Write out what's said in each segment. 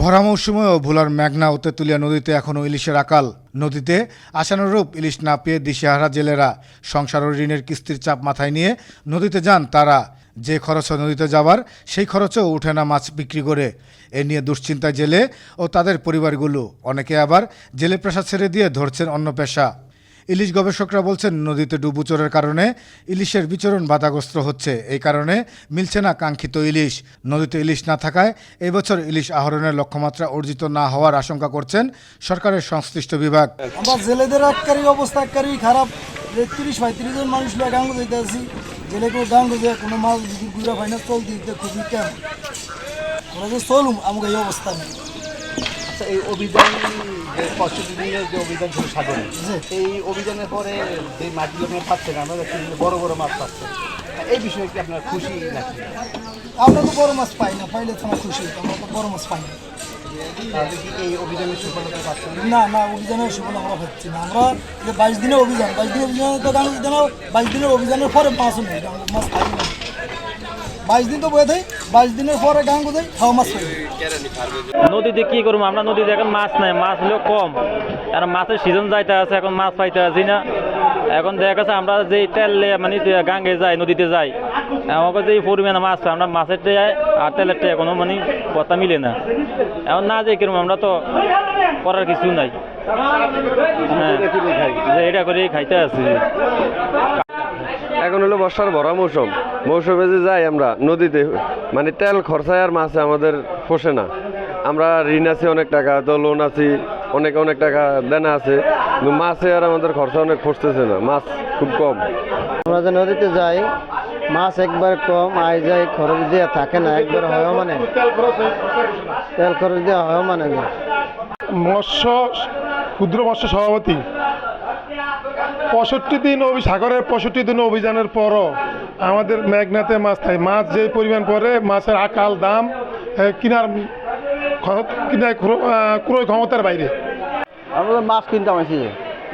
ভরা মৌসুমেও ভোলার মেঘনা ও তেঁতুলিয়া নদীতে এখনও ইলিশের আকাল। নদীতে আশানুরূপ ইলিশ না পেয়ে দিশেহারা জেলেরা সংসার ও ঋণের কিস্তির চাপ মাথায় নিয়ে নদীতে যান তারা। যে খরচ নদীতে যাবার, সেই খরচও উঠে না মাছ বিক্রি করে। এ নিয়ে দুশ্চিন্তায় জেলে ও তাদের পরিবারগুলো। অনেকে আবার জেলে পেশা ছেড়ে দিয়ে ধরছেন অন্য পেশা। ইলিশ গবেষকরা বলছেন, নদীতে ডুবুচরের কারণে ইলিশের বিচরণ বাধাগ্রস্ত হচ্ছে। এই কারণে মিলছে না কাঙ্ক্ষিত ইলিশ। নদীতে ইলিশ না থাকায় এবছর ইলিশ আহরণের লক্ষ্যমাত্রা অর্জিত না হওয়ার আশঙ্কা করছেন সরকারের সংশ্লিষ্ট বিভাগ। আমরা জেলেদের এককারই অবস্থা এককারই খারাপ। তিরিশ পঁয়ত্রিশ জন মানুষ গাঙ্গ আছি, জেলে কোনো গাঙ্গ যে কোনো মাছ গুড়া না, চল দিতে খুবই কেমন? চলুম আমাকে এই অবস্থা নেই। আচ্ছা এই অভিযান যে নিয়ে যে অভিযান ছিল সাগরে এই অভিযানের পরে যে মাছগুলো আপনারা পাচ্ছেন আমরা দেখছি বড় বড় মাছ পাচ্ছেন এই বিষয়ে কি আপনার খুশি নাকি? আমরা তো বড় মাছ পাই না পাইলে তো আমরা খুশি আমরা তো বড় মাছ পাই না। তাহলে কি এই অভিযানের সফলতা পাচ্ছেন না না অভিযানের সফল আমরা হচ্ছি না। আমরা যে বাইশ দিনের অভিযান বাইশ দিনের অভিযান তো গাঙ্গ বাইশ দিনের অভিযানের পরে মাছও নেই মাছ খাই না। বাইশ দিন তো বয়ে থাই, বাইশ দিনের পরে গাঙ্গ দেয় খাওয়া মাছ নদীতে কি করব? আমরা নদীতে এখন মাছ নাই, মাছ হলেও কম। কারণ মাছের সিজন যাইতে আছে, এখন মাছ পাইতে আছি না। এখন দেখা গেছে আমরা যে তেল মানে গাঙ্গে যাই, নদীতে যাই আমাকে যে পরিমাণে মাছ আমরা মাছের টেয়ে আর তেলের টেয়ে কোনো মানে কথা মিলে না। এখন না যে কীরকম আমরা তো করার কিছু নাই। হ্যাঁ যে এটা করে খাইতে আছি এখন হলো বর্ষার ভরা মৌসুম। মৌসুমে যে যাই আমরা নদীতে মানে তেল খরচায় আর মাছে আমাদের পোষে না। আমরা ঋণ আছি অনেক টাকা তো লোন আছি অনেক অনেক টাকা দেনা আছে। কিন্তু মাছে আর আমাদের খরচা অনেক পড়তেছে না মাছ খুব কম। আমরা যে নদীতে যাই মাছ একবার কম আয় যায় খরচ দিয়ে থাকে না একবার হয় মানে। তেল খরচ দিয়ে হয় মানে মৎস্য ক্ষুদ্র মৎস্য সভাপতি। পঁয়ষট্টি দিন সাগরের পঁয়ষট্টি দিন অভিযানের পরও আমাদের মেঘনাতে মাছ থাকে। মাছ যে পরিমাণ পরে মাছের আকাল, দাম কিনার কিনার ক্রয় ক্ষমতার বাইরে। আমরা মাছ কিনতে আসি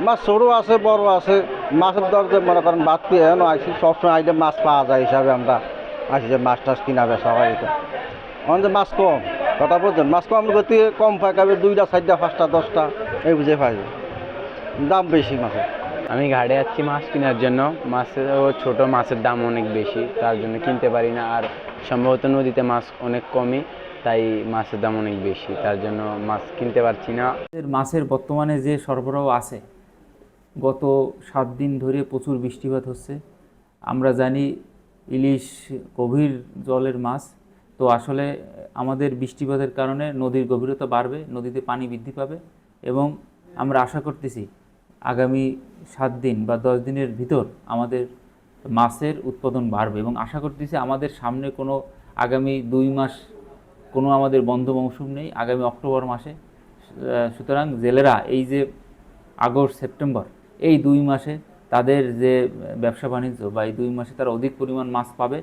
মাছ ছোটো আছে, বড় আছে। মাছের যে মনে করেন বাদ পেয়ে এনো আসি সবসময় আইলে মাছ পাওয়া যায় হিসাবে আমরা আসি যে মাছ টাছ কিনা বেচা হয় এটা। আমাদের মাছ কম, কথা বলছেন, মাছ কম গতি কম পাই কাবে দুইটা, চারটা, পাঁচটা, দশটা, এই বুঝে পাই দাম বেশি মাছের। আমি ঘাটে যাচ্ছি মাছ কেনার জন্য। মাছের ও ছোট মাছের দাম অনেক বেশি তার জন্য কিনতে পারি না। আর সম্ভবত নদীতে মাছ অনেক কমই তাই মাছের দাম অনেক বেশি তার জন্য মাছ কিনতে পারছি না। মাছের বর্তমানে যে সরবরাহ আছে গত সাত দিন ধরে প্রচুর বৃষ্টিপাত হচ্ছে। আমরা জানি ইলিশ গভীর জলের মাছ তো আসলে আমাদের বৃষ্টিপাতের কারণে নদীর গভীরতা বাড়বে নদীতে পানি বৃদ্ধি পাবে এবং আমরা আশা করতেছি আগামী সাত দিন বা দশ দিনের ভিতর আমাদের মাছের উৎপাদন বাড়বে এবং আশা করতেছি আমাদের সামনে কোনো আগামী দুই মাস কোনো আমাদের বন্ধ মৌসুম নেই, আগামী অক্টোবর মাসে। সুতরাং জেলেরা এই যে আগস্ট, সেপ্টেম্বর, এই দুই মাসে তাদের যে ব্যবসা বাণিজ্য বা এই দুই মাসে তারা অধিক পরিমাণ মাছ পাবে